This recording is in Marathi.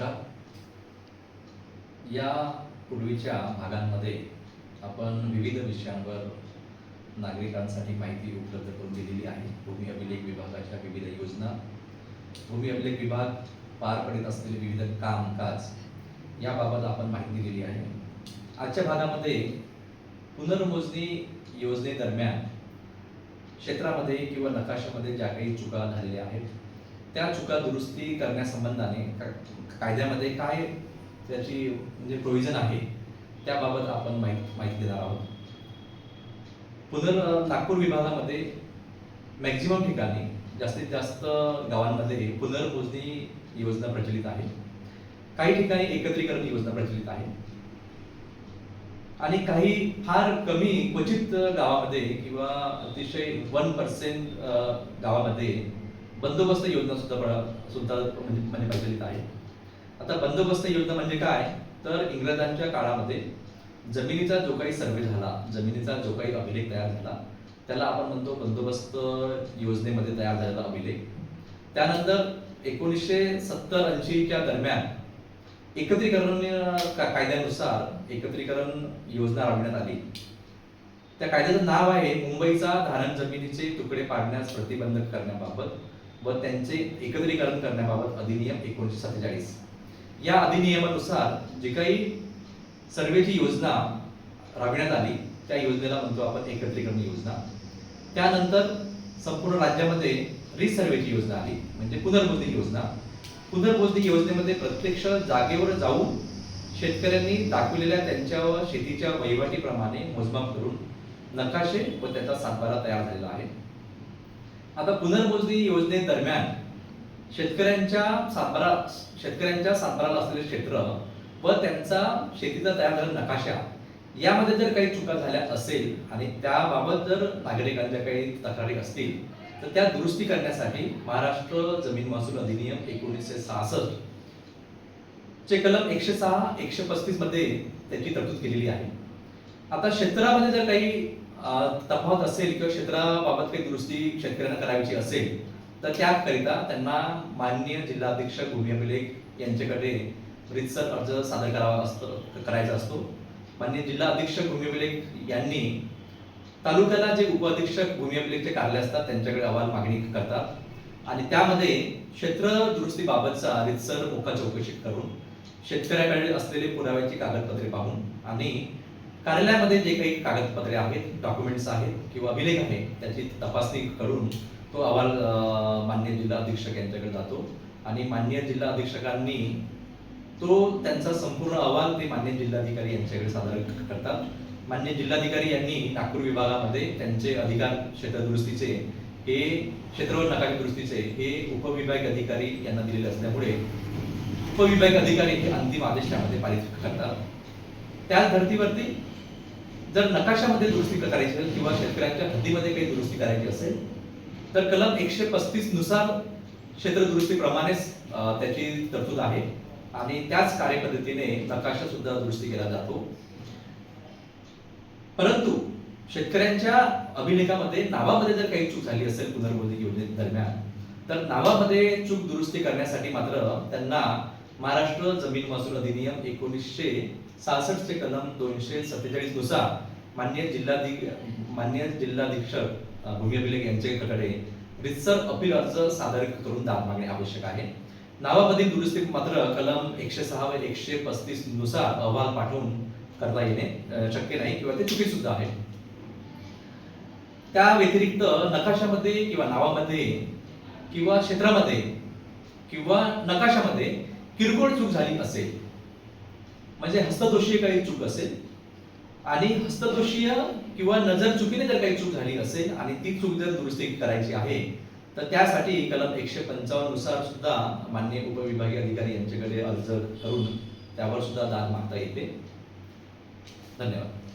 नमस्कार या पूर्वीच्या भागांमध्ये आपण विविध विषयांवर नागरिकांसाठी माहिती उपलब्ध करून दिलेली आहे. भूमी अभिलेख विभागाच्या विविध योजना भूमी अभिलेख विभाग पार पडत असलेले विविध कामकाज याबाबत आपण माहिती दिलेली आहे. आजच्या भागामध्ये पुनर्मोजणी योजनेदरम्यान क्षेत्रामध्ये किंवा नकाशामध्ये ज्या काही चुका झालेल्या आहेत त्या चुका दुरुस्ती करण्यासंबंधाने कायद्यामध्ये काय त्याची म्हणजे प्रोव्हिजन आहे त्याबाबत आपण माहिती माहिती देणार आहोत. पुनर् नागपूर विभागामध्ये मॅक्झिमम ठिकाणी जास्तीत जास्त गावांमध्ये पुनर्मोजणी योजना प्रचलित आहे. काही ठिकाणी एकत्रीकरण योजना प्रचलित आहे. आणि काही फार कमी क्वचित गावामध्ये किंवा अतिशय वन पर्सेंट गावामध्ये बंदोबस्त योजना सुद्धा सुद्धा म्हणजे प्रचलित आहे. आता बंदोबस्त योजना म्हणजे काय? तर इंग्रजांच्या काळामध्ये जमिनीचा जो काही सर्वे झाला जमिनीचा जो काही अभिलेख तयार झाला त्याला आपण म्हणतो बंदोबस्त योजनेमध्ये तयार झालेला अभिलेख. त्यानंतर एकोणीसशे सत्तर ऐंशीच्या दरम्यान एकत्रीकरण कायद्यानुसार एकत्रीकरण योजना राबविण्यात आली. त्या कायद्याचं नाव आहे मुंबईचा धारण जमिनीचे तुकडे पाडण्यास प्रतिबंध करण्याबाबत व त्यांचे एकत्रीकरण करण्याबाबत अधिनियम एकोणीसशे सत्तेचाळीस. या अधिनियमानुसार जी काही सर्वेची योजना राबविण्यात आली त्या योजनेला म्हणतो आपण एकत्रीकरण योजना. त्यानंतर संपूर्ण राज्यामध्ये रिसर्वेची योजना आली म्हणजे पुनर्मोजणी योजना. पुनर्मोजणी योजनेमध्ये प्रत्यक्ष जागेवर जाऊन शेतकऱ्यांनी दाखविलेल्या त्यांच्या व शेतीच्या वहिवाटीप्रमाणे मोजमाप करून नकाशे व त्याचा सातबारा तयार झालेला आहे. आता पुनर्मोजणी योजनेदरम्यान शेतकऱ्यांच्या सातबारा शेतकऱ्यांच्या सातबाराला असलेले क्षेत्र व त्यांचा शेतीचा तयार झालेला नकाशा यामध्ये जर काही चुका झाल्या असेल आणि त्याबाबत जर नागरिकांच्या काही तक्रारी असतील तर त्या दुरुस्ती करण्यासाठी महाराष्ट्र जमीन महसूल अधिनियम एकोणीसशे सहासष्ट चे कलम एकशे सहा एकशे पस्तीसमध्ये त्याची तरतूद केलेली आहे. आता क्षेत्रामध्ये जर काही तफावत असेल किंवा क्षेत्राबाबत काही दुरुस्ती शेतकऱ्यांना करायची असेल तर त्याकरिता त्यांना माननीय जिल्हा अधीक्षक भूमी अभिलेख यांच्याकडे रितसर अर्ज सादर करावा असतो करायचा असतो. माननीय जिल्हा अधीक्षक भूमी अभिलेख यांनी तालुक्याला जे उपअधीक्षक भूमी अभिलेखचे कार्यालय असतात त्यांच्याकडे अहवाल मागणी करतात. आणि त्यामध्ये क्षेत्र दुरुस्तीबाबतचा रितसर मोका चौकशी करून शेतकऱ्याकडे असलेले पुराव्याची कागदपत्रे पाहून आणि कार्यालयामध्ये जे काही कागदपत्रे आहेत डॉक्युमेंट्स आहेत किंवा अभिलेख आहे त्याची तपासणी करून तो अहवाल मान्य जिल्हा अधीक्षक यांच्याकडे जातो. आणि मान्य जिल्हा अधीक्षकांनी तो त्यांचा संपूर्ण अहवाल ते मान्य जिल्हाधिकारी यांच्याकडे सादर करतात. मान्य जिल्हाधिकारी यांनी नागपूर विभागामध्ये त्यांचे अधिकार क्षेत्र दुरुस्तीचे हे क्षेत्रवर नकाशा दुरुस्तीचे हे उपविभाग अधिकारी यांना दिलेले असल्यामुळे उपविभाग अधिकारी हे अंतिम आदेश त्यामध्ये पारित करतात. त्या धर्तीवरती जर नकाशामध्ये दुरुस्ती करायची असेल किंवा शेतकऱ्यांच्या हद्दीमध्ये काही दुरुस्ती करायची असेल तर कलम एकशे पस्तीसनुसार क्षेत्र दुरुस्तीप्रमाणेच त्याची तरतूद आहे. आणि त्याच कार्यपद्धतीने नकाशा सुद्धा दुरुस्ती केला जातो. परंतु शेतकऱ्यांच्या अभिलेखामध्ये नावामध्ये जर काही चूक झाली असेल पुनर्वोधित योजने दरम्यान तर नावामध्ये चूक दुरुस्ती करण्यासाठी मात्र त्यांना महाराष्ट्र जमीन महसूल अधिनियम एकोणीसशे सहासष्ट चे कलम दोनशे सत्तेचाळीसनुसार मान्य जिल्हाधी मान्य जिल्हाधीक्षक भूमी अभिलेख यांच्याकडे रितसर अपील अर्ज सादर करून दाद मागणे आवश्यक आहे. नावामधील दुरुस्ती मात्र कलम एकशे सहा व एकशे पस्तीसनुसार अहवाल पाठवून करता येणे शक्य नाही किंवा ते चुकी सुद्धा आहे. त्या व्यतिरिक्त नकाशामध्ये किंवा नावामध्ये किंवा क्षेत्रामध्ये किंवा नकाशामध्ये किरकोळ चूक झाली असेल. म्हणजे हस्तदोषीय काही चूक असेल. आणि हस्तदोषीय किंवा नजर चुकीने जर काही चूक झाली असेल आणि ती चूक जर दुरुस्ती करायची आहे तर त्यासाठी कलम एकशे पंचावन्ननुसार सुद्धा मान्य उपविभागीय अधिकारी यांच्याकडे अर्ज करून त्यावर सुद्धा दाद मागता येते. धन्यवाद.